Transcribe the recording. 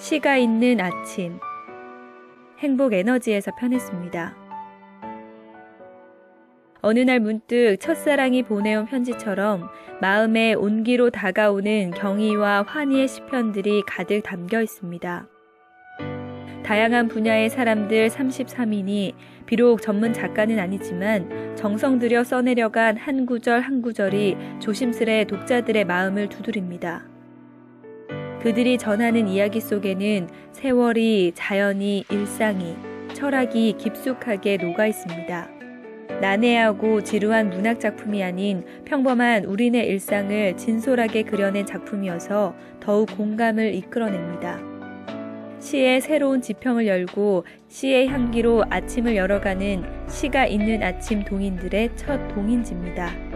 시가 있는 아침. 행복 에너지에서 편했습니다. 어느 날 문득 첫사랑이 보내온 편지처럼 마음에 온기로 다가오는 경의와 환희의 시편들이 가득 담겨 있습니다. 다양한 분야의 사람들 33인이 비록 전문 작가는 아니지만 정성 들여 써내려간 한 구절 한 구절이 조심스레 독자들의 마음을 두드립니다. 그들이 전하는 이야기 속에는 세월이, 자연이, 일상이, 철학이 깊숙하게 녹아 있습니다. 난해하고 지루한 문학 작품이 아닌 평범한 우리네 일상을 진솔하게 그려낸 작품이어서 더욱 공감을 이끌어냅니다. 시의 새로운 지평을 열고 시의 향기로 아침을 열어가는 시가 있는 아침 동인들의 첫 동인지입니다.